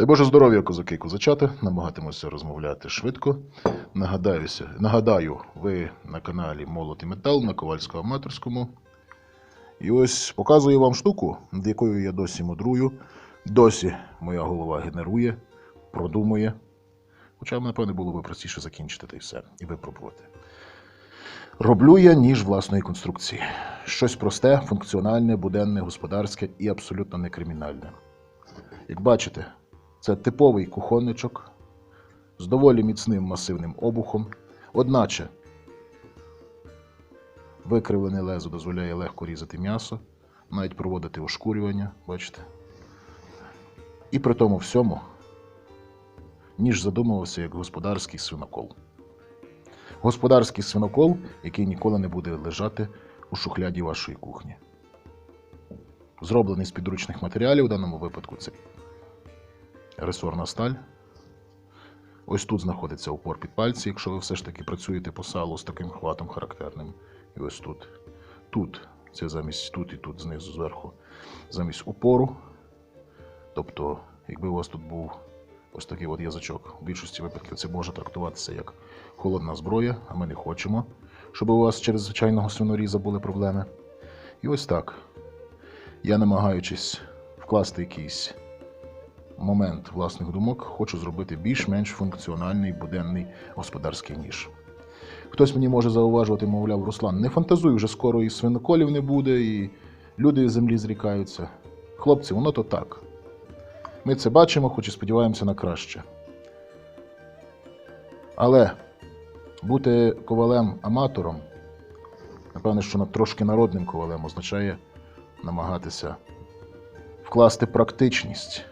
Дай Боже здоров'я, козаки і. Намагатимуся розмовляти швидко. Нагадаюся, нагадаю, ви на каналі Молот і Метал на Ковальському аматорському. І ось показую вам штуку, над якою я досі мудрую. Досі моя голова генерує, продумує. Хоча, напевне, було б простіше закінчити та все, і випробувати. Роблю я ніж власної конструкції. Щось просте, функціональне, буденне, господарське і абсолютно не кримінальне. Як бачите, це типовий кухонничок з доволі міцним масивним обухом. Одначе викривлене лезо дозволяє легко різати м'ясо, навіть проводити ошкурювання, бачите. І при тому всьому ніж задумувався як господарський свинокол. Господарський свинокол, який ніколи не буде лежати у шухляді вашої кухні. Зроблений з підручних матеріалів, в даному випадку це ресорна сталь. Ось тут знаходиться опор під пальці, якщо ви все ж таки працюєте по салу з таким хватом характерним. І ось тут. Тут, це замість тут і тут, знизу, зверху, замість опору. Тобто, якби у вас тут був ось такий от язичок, в більшості випадків це може трактуватися як холодна зброя, а ми не хочемо, щоб у вас через звичайного свиноріза були проблеми. І ось так. Я намагаючись вкласти якийсь момент власних думок, хочу зробити більш-менш функціональний буденний господарський ніж. Хтось мені може зауважувати, мовляв, Руслан, не фантазуй, вже скоро і свиноколів не буде, і люди з землі зрікаються. Хлопці, воно то так. Ми це бачимо, хоч і сподіваємося на краще. Але бути ковалем-аматором, напевне, що трошки народним ковалем означає намагатися вкласти практичність,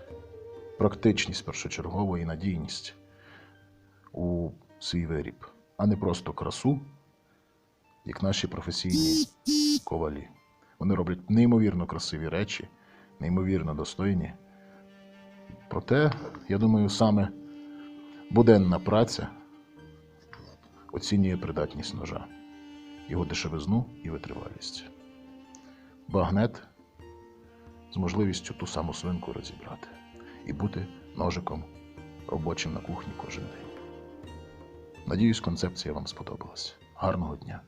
практичність першочергово і надійність у свій виріб, а не просто красу, як наші професійні ковалі. Вони роблять неймовірно красиві речі, неймовірно достойні. Проте, я думаю, саме буденна праця оцінює придатність ножа, його дешевизну і витривалість. Багнет з можливістю ту саму свинку розібрати і бути ножиком робочим на кухні кожен день. Надіюсь, концепція вам сподобалась. Гарного дня!